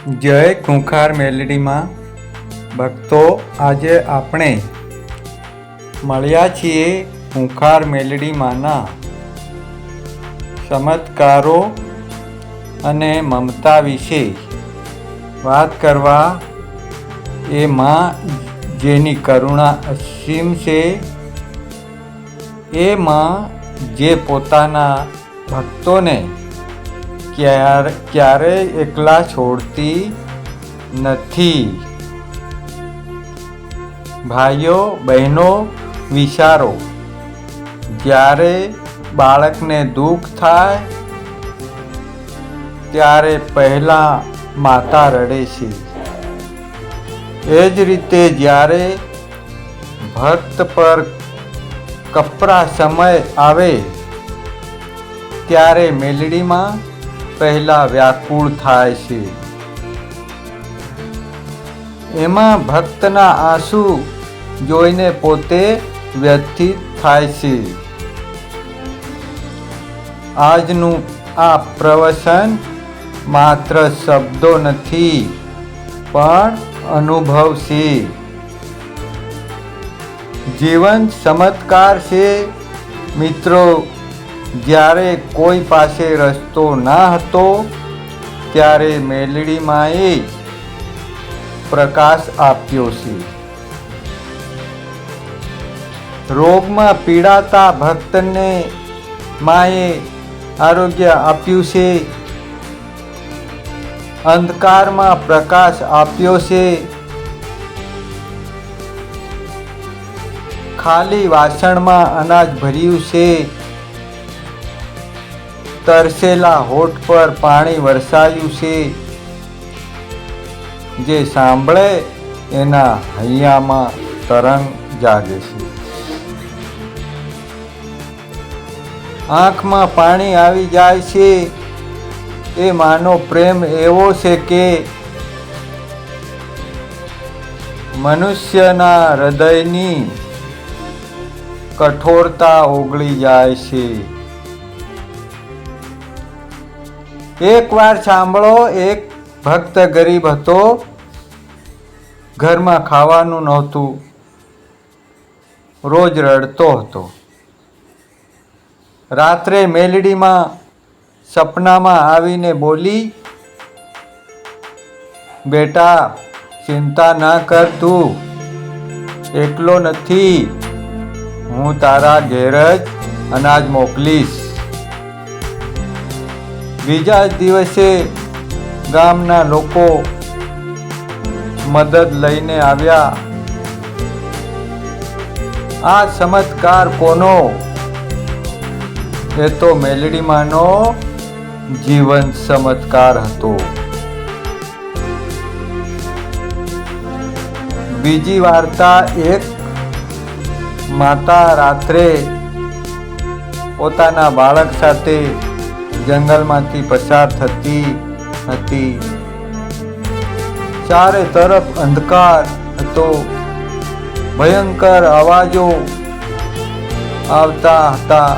જય ખૂંખાર મેલડીમાં. ભક્તો, આજે આપણે મળ્યા છીએ ખૂંખાર મેલડીમાંના ચમત્કારો અને મમતા વિશે. વાત કરવા એ માં જેની કરુણા અસીમ છે, એ માં જે પોતાના ભક્તોને ક્યારે ક્યારેય એકલા છોડતી નથી? ભાઈઓ, બહેનો, વિચારો. જ્યારે બાળકને દુઃખ થાય, ત્યારે પહેલાં માતા રડે છે. એ જ રીતે જ્યારે ભક્ત પર કપરા સમય આવે, ત્યારે મેલડીમાં પહેલા વ્યાકુળ થાય છે. એમાં ભક્તના આંસુ જોઈને પોતે વ્યથિત થાય છે. આજનું આ પ્રવચન માત્ર શબ્દો નથી, પણ અનુભવ છે. જીવન ચમત્કાર છે, મિત્રો. જ્યારે કોઈ પાસે રસ્તો ના હતો, ત્યારે મેલડીમાંએ પ્રકાશ આપ્યો છે. રોગમાં પીડાતા ભક્તને માએ આરોગ્ય આપ્યું છે. અંધકારમાં પ્રકાશ આપ્યો છે. ખાલી વાસણમાં અનાજ ભર્યું છે. તરસેલા હોઠ પર પાણી વરસાયું છે. જે સાંભળે એના હૈયામાં તરંગ જાગે છે. આંખમાં પાણી આવી જાય છે. એ માનો પ્રેમ એવો છે કે મનુષ્યના હૃદયની કઠોરતા ઓગળી જાય છે. એકવાર સાંભળો, એક ભક્ત ગરીબ હતો, ઘરમાં ખાવાનું નહોતું, રોજ રડતો હતો. રાત્રે મેલડીમાં સપનામાં આવીને બોલી, બેટા, ચિંતા ના કર તું, એકલો નથી. હું તારા ઘેર જ અનાજ મોકલીશ. બીજા દિવસે ગામના લોકો મદદ લઈને આવ્યા. આ ચમત્કાર કોનો? એ તો મેલડીમાંનો જીવન ચમત્કાર હતો. બીજી વાર્તા એક, માતા રાત્રે પોતાના બાળક સાથે જંગલમાંથી પસાર થતી હતી. ચારે તરફ અંધકાર હતો. ભયંકર અવાજો આવતા હતા.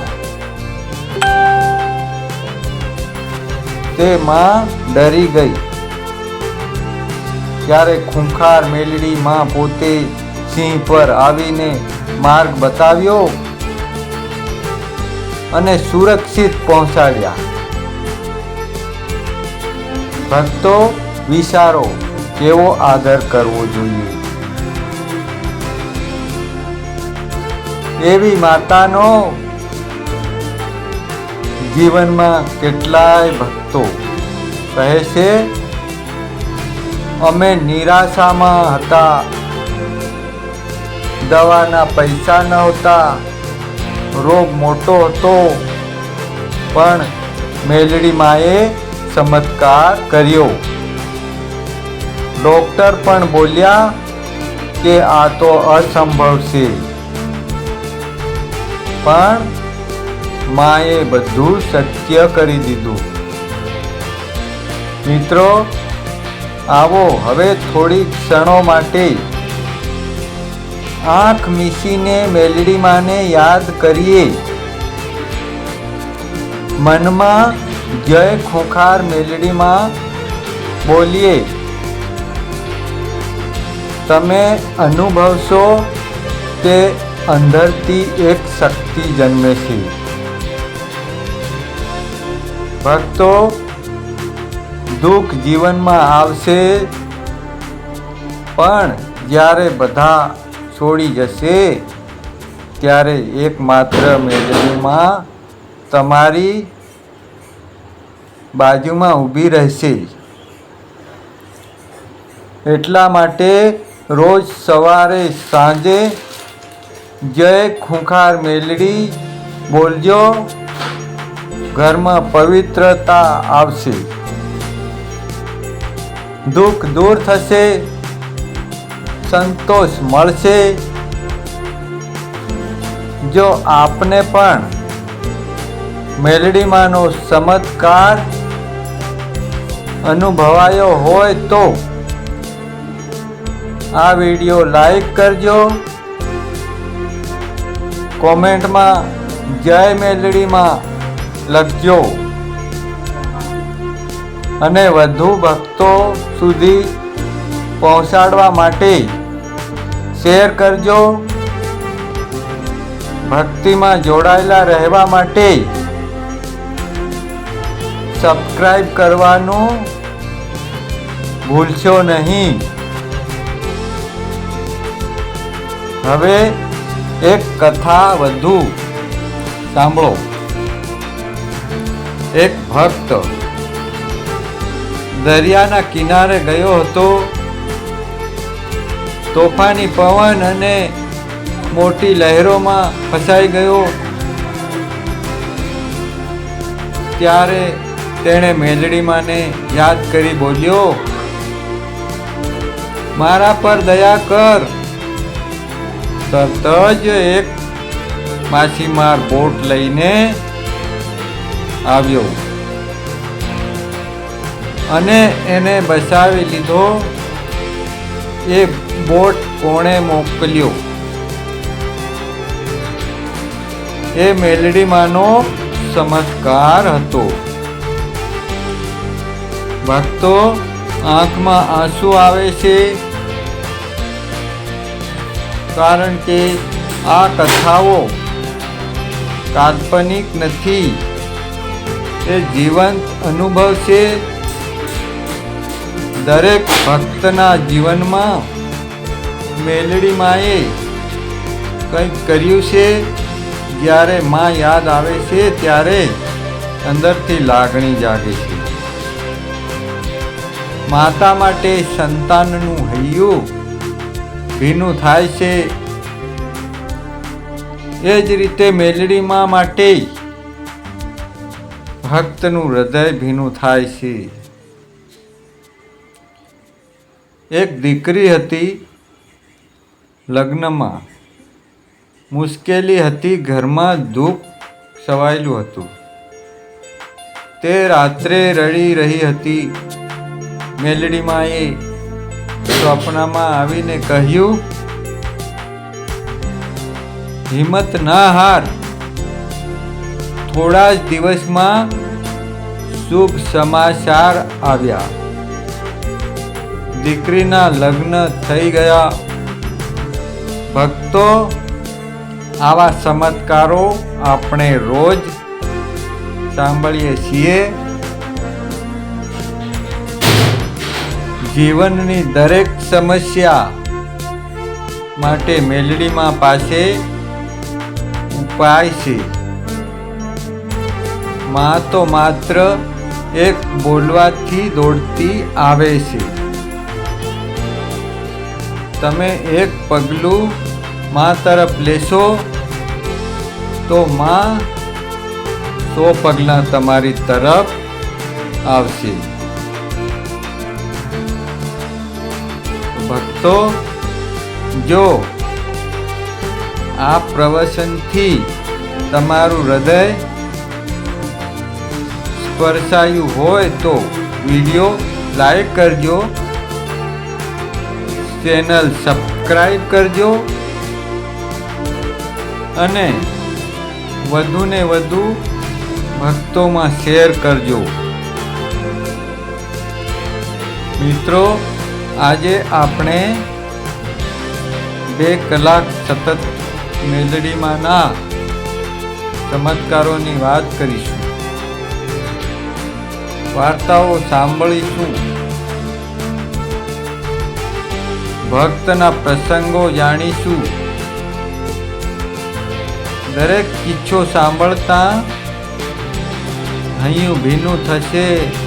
તે માં ડરી ગઈ. ત્યારે ખૂંખાર મેલડી માં પોતે સિંહ પર આવીને માર્ગ બતાવ્યો અને સુરક્ષિત પહોંચાડ્યા. ભક્તો વિચારો, કેવો આદર કરવો જોઈએ? એવી માતાનો જીવનમાં કેટલાય ભક્તો કહે છે, અમે નિરાશામાં હતા, દવાના પૈસા નહોતા, રોગ મોટો હતો, પણ મેલડી માએ ચમત્કાર કર્યો. ડોક્ટર પણ બોલ્યા કે આ તો અસંભવ છે પણ માએ બધું સત્ય કરી દીધું. મિત્રો, આવો હવે થોડી ક્ષણો માટે આંખ મીસીને મેલડી માને યાદ કરીએ. મનમાં જય ખોખાર મેલડીમાં બોલીએ. તમે અનુભવશો કે અંદરથી એક શક્તિ જન્મે છે ભક્તો, દુઃખ જીવનમાં આવશે, પણ જ્યારે બધા છોડી જશે, ત્યારે એકમાત્ર મેળવીમાં તમારી બાજુમાં ઊભી રહેશે. એટલા માટે રોજ સવારે સાંજે જય ખૂંખાર મેલડી બોલજો, ઘરમાં પવિત્રતા આવશે. દુઃખ દૂર થશે, સંતોષ મળશે. જો આપને પણ મેલડીમાંનો ચમત્કાર અનુભવાયો હોય તો આ વીડિયો લાઈક કરજો. કોમેન્ટમાં જય મેલડીમાં લખજો. અને વધુ ભક્તો સુધી પહોંચાડવા માટે શેર કરજો. ભક્તિમાં જોડાયેલા રહેવા માટે સબસ્ક્રાઈબ કરવાનું ભૂલશો નહીં. હવે એક કથા વધુ સાંભળો. એક ભક્ત દરિયાના કિનારે ગયો હતો. તોફાની પવન અને મોટી લહેરોમાં ફસાઈ ગયો. ત્યારે તેણે મેલડીમાને યાદ કરી બોલ્યો, મારા પર દયા કર. તરત જ એક માછીમાર બોટ લઈને આવ્યો અને એને બચાવી લીધો. એ બોટ કોણે મોકલ્યો? એ મેલડીમાંનો ચમત્કાર હતો. ભક્તો, આંખમાં આંસુ આવે છે. કારણ કે આ કથાઓ કાલ્પનિક નથી. એ જીવંત અનુભવ છે. દરેક ભક્તના જીવનમાં મેલડી માએ કંઈક કર્યું છે. જ્યારે માં યાદ આવે છે, ત્યારે અંદરથી લાગણી જાગે છે. માતા માટે સંતાનનું હૈયું. ભીનું થાય છે. એ જ રીતે મેલડીમાં માટે ભક્તનું હૃદય ભીનું થાય છે. એક દીકરી હતી લગ્નમાં. મુશ્કેલી હતી, ઘરમાં દુઃખ સવાયેલું હતું. તે રાત્રે રડી રહી હતી. મેલડીમાએ સ્વપ્નમાં આવીને કહ્યું, હિંમત ના હાર. થોડા જ દિવસમાં શુભ સમાચાર આવ્યા. દીકરીના લગ્ન થઈ ગયા. ભક્તો, આવા ચમત્કારો આપણે રોજ સાંભળીએ છીએ. જીવનની દરેક સમસ્યા માટે મેલડીમાં પાસે ઉપાય છે. માં તો માત્ર એક બોલવાથી દોડતી આવે છે. તમે એક પગલું માં તરફ લેશો તો માં સો પગલાં તમારી તરફ આવશે. ભક્તો જો આ પ્રવચનથી તમારું હૃદય સ્પર્શાયું હોય તો વીડિયો લાઈક કરજો, ચેનલ સબસ્ક્રાઈબ કરજો અને વધુને વધુ ભક્તોમાં શેર કરજો. મિત્રો આજે આપણે બે કલાક સતત મેલડીમાંના ચમત્કારોની વાત કરીશું. વાર્તાઓ સાંભળીશું. ભક્તના પ્રસંગો જાણીશું. દરેક કિચ્છો સાંભળતા હૈયું ભીનું થશે.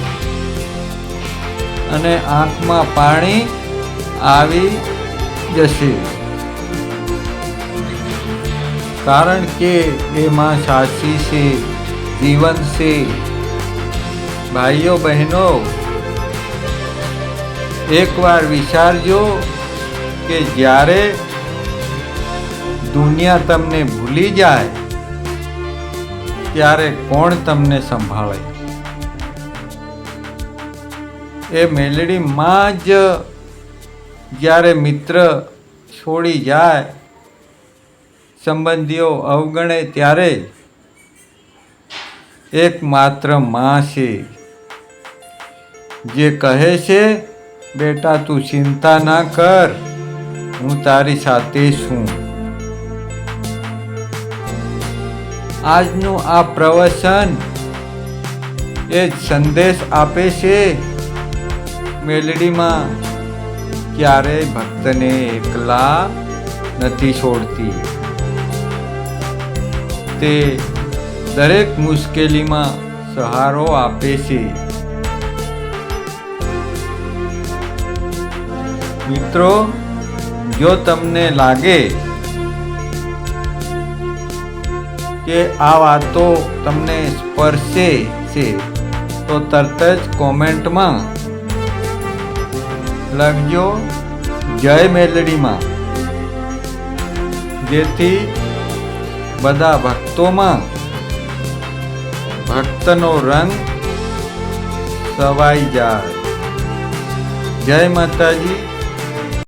અને આંખમાં પાણી આવી જશે. કારણ કે એમાં સાચી છે, જીવન છે. ભાઈઓ બહેનો એકવાર વિચારજો કે જ્યારે દુનિયા તમને ભૂલી જાય, ત્યારે કોણ તમને સંભાળે? એ મેલડીમાં જ જ્યારે મિત્ર છોડી જાય, સંબંધીઓ અવગણે ત્યારે એકમાત્રમાં છે. જે કહે છે, બેટા, તું ચિંતા ના કર, હું તારી સાથે છું. આજનું આ પ્રવચન એ સંદેશ આપે છે મેલડીમાં ક્યારેય ભક્તને એકલા નથી છોડતી? તે દરેક મુશ્કેલીમાં સહારો આપે છે. મિત્રો, જો તમને લાગે કે આ વાતો તમને સ્પર્શે છે, તો તરત જ કોમેન્ટમાં લખજો જય મેલડીમાં. જેથી બધા ભક્તોમાં ભક્તનો રંગ સવાઈ જાય. જય માતાજી.